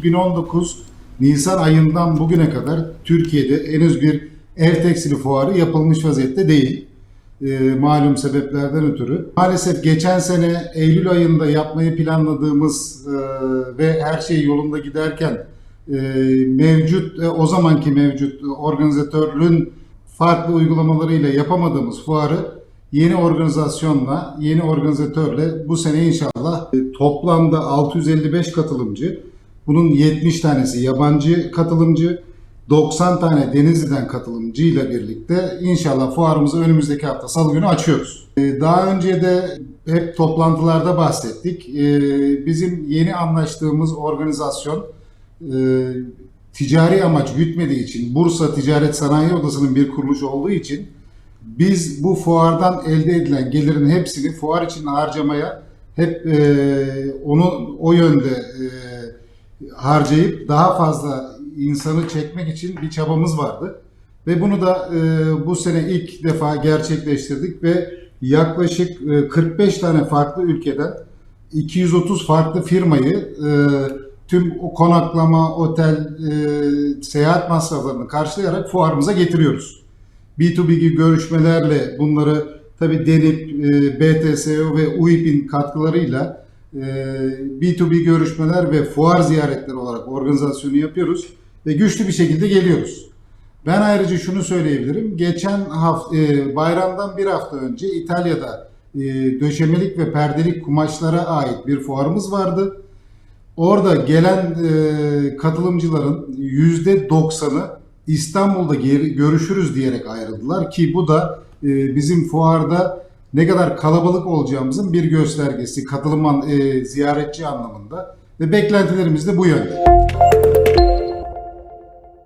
2019 Nisan ayından bugüne kadar Türkiye'de henüz bir ev tekstili fuarı yapılmış vaziyette değil. Ee, malum sebeplerden ötürü. Maalesef geçen sene Eylül ayında yapmayı planladığımız e, ve her şey yolunda giderken e, mevcut, e, o zamanki mevcut organizatörün farklı uygulamalarıyla yapamadığımız fuarı yeni organizasyonla, yeni organizatörle bu sene inşallah e, toplamda 655 katılımcı, bunun 70 tanesi yabancı katılımcı, 90 tane Denizli'den katılımcıyla birlikte inşallah fuarımızı önümüzdeki hafta salı günü açıyoruz. E, Daha önce de hep toplantılarda bahsettik. E, Bizim yeni anlaştığımız organizasyon e, ticari amaç gütmediği için Bursa Ticaret Sanayi Odası'nın bir kuruluşu olduğu için biz bu fuardan elde edilen gelirin hepsini fuar için harcamaya hep e, onu o yönde e, harcayıp daha fazla insanı çekmek için bir çabamız vardı. Ve bunu da e, bu sene ilk defa gerçekleştirdik ve yaklaşık e, 45 tane farklı ülkeden 230 farklı firmayı e, tüm o konaklama, otel, e, seyahat masraflarını karşılayarak fuarımıza getiriyoruz. B2B görüşmelerle bunları tabi denip e, BTSO ve UİP'in katkılarıyla B2B görüşmeler ve fuar ziyaretleri olarak organizasyonu yapıyoruz ve güçlü bir şekilde geliyoruz. Ben ayrıca şunu söyleyebilirim. Geçen hafta bayramdan bir hafta önce İtalya'da e, döşemelik ve perdelik kumaşlara ait bir fuarımız vardı. Orada gelen e, katılımcıların yüzde 90'ı İstanbul'da görüşürüz diyerek ayrıldılar ki bu da e, bizim fuarda ne kadar kalabalık olacağımızın bir göstergesi katılım e, ziyaretçi anlamında ve beklentilerimiz de bu yönde.